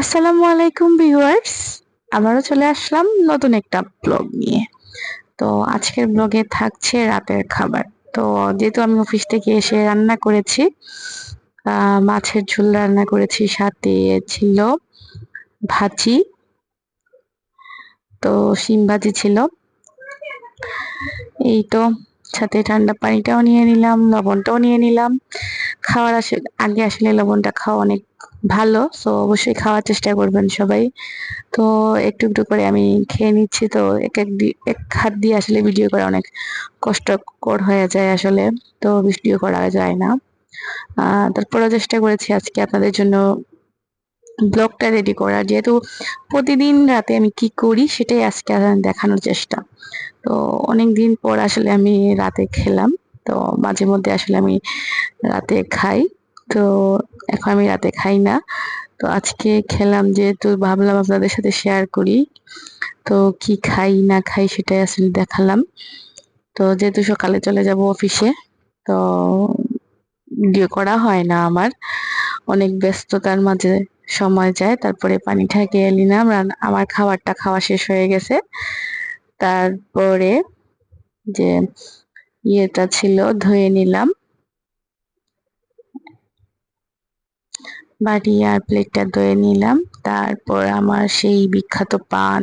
আসসালামু আলাইকুম ভিউয়ার্স। আবারও চলে আসলাম নতুন একটা ব্লগ নিয়ে। তো আজকের ব্লগে থাকছে রাতের খাবার। তো যেহেতু আমি অফিস থেকে এসে রান্না করেছি মাছের ঝোল রান্না করেছি, সাথে ছিল ভাজি। তো শিম ভাজি ছিল। এই তো সাথে ঠান্ডা পানিটাও নিয়ে নিলাম, লবণটাও নিয়ে নিলাম। খাওয়ার আসলে, আগে আসলে লবণটা খাওয়া অনেক ভালো তো অবশ্যই খাওয়ার চেষ্টা করবেন সবাই। তো একটু একটু করে আমি খেয়ে নিচ্ছি, তো এক এক এক হাত দিয়ে আসলে ভিডিও করা অনেক কষ্টকর হয়ে যায় আসলে, তো ভিডিও করা যায় না। তারপরেও চেষ্টা করেছি আজকে আপনাদের জন্য ব্লগটা রেডি করার, যেহেতু প্রতিদিন রাতে আমি কি করি সেটাই আজকে দেখানোর চেষ্টা। তো অনেক দিন পর আসলে আমি রাতে খেলাম। তো মাঝে মধ্যে আসলে আমি রাতে খাই। তো এখন আমি রাতে খাই না। তো আজকে খেলাম যেহেতু ভাবলাম আপনাদের সাথে শেয়ার করি। তো কি খাই, না খাই সেটাই আসলে দেখালাম। তো যেহেতু সকালে চলে যাব অফিসে তো ভিডিও করা হয় না আমার। অনেক ব্যস্ততার মাঝে সময় যায়। তারপরে পানিটা খেয়ে নিলাম। আমার খাবারটা খাওয়া শেষ হয়ে গেছে। তারপরে যে ইয়েটা ছিল, ধুয়ে নিলাম। বাটি আর প্লেটটা ধুয়ে নিলাম। তারপর আমার সেই বিখ্যাত পান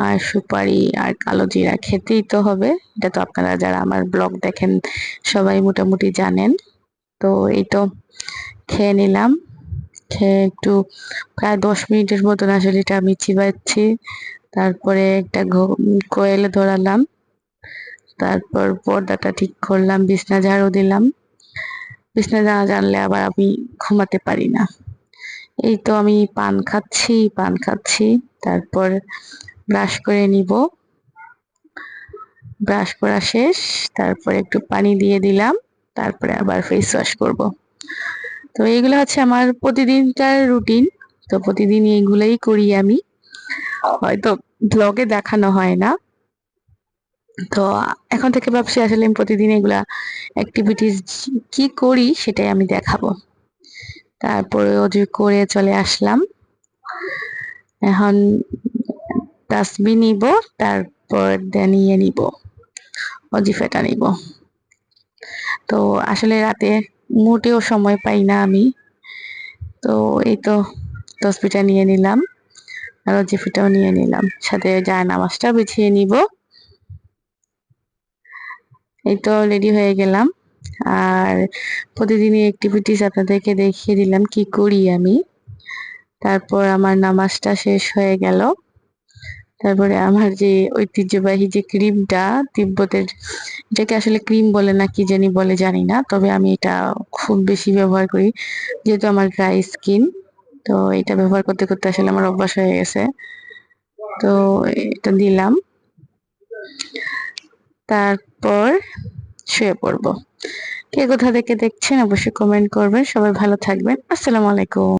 আর সুপারি আর কালো জিরা খেতেই তো হবে। এটা তো আপনারা যারা আমার ব্লগ দেখেন সবাই মোটামুটি জানেন। তো এই তো খেয়ে নিলাম। খেয়ে একটু প্রায় দশ মিনিটের মতন আসলে এটা আমি চিবাচ্ছি। তারপরে একটা কোয়েল ধরালাম। তারপর পর্দাটা ঠিক করলাম, বিছনা ঝাড়ু দিলাম। বিছনা না জানলে আবার আমি ঘুমাতে পারি না। এই তো আমি পান খাচ্ছি পান খাচ্ছি। তারপর ব্রাশ করে নিব। ব্রাশ করা শেষ, তারপর একটু পানি দিয়ে দিলাম, তারপরে আবার ফেস ওয়াশ করব। তো এইগুলো হচ্ছে আমার প্রতিদিনকার রুটিন তো প্রতিদিন এইগুলোই করি আমি। হয়তো ব্লগে দেখানো হয় না। তো এখন থেকে ভাবছি আসলে আমি প্রতিদিন এগুলা অ্যাক্টিভিটিস কি করি সেটাই আমি দেখাবো। তারপরে অজু করে চলে আসলাম। এখন তাসবি নিব, তারপর নিয়ে নিব, অজিফেটা নিব। তো আসলে রাতে মোটেও সময় পাই না আমি। তো এই তো তসবিটা নিয়ে নিলাম, আর অজিফেটাও নিয়ে নিলাম। সাথে যায় নামাজটা বিছিয়ে নিব। এই তো রেডি হয়ে গেলাম। আর প্রতিদিনই অ্যাক্টিভিটিস আপনাদেরকে দেখিয়ে দিলাম কি করি আমি। তারপর আমার নামাজটা শেষ হয়ে গেল। তারপরে আমার যে ঐতিহ্যবাহী যে ক্রিমটা, তিব্বতের এটাকে আসলে ক্রিম বলে না কি জানি বলে জানি না, তবে আমি এটা খুব বেশি ব্যবহার করি, যেহেতু আমার ড্রাই স্কিন তো এটা ব্যবহার করতে করতে আসলে আমার অভ্যাস হয়ে গেছে। তো এটা দিলাম। তারপর শুয়ে পড়ব। কে কোথা থেকে দেখছেন অবশ্যই কমেন্ট করবেন। সবাই ভালো থাকবেন। আসসালামু আলাইকুম।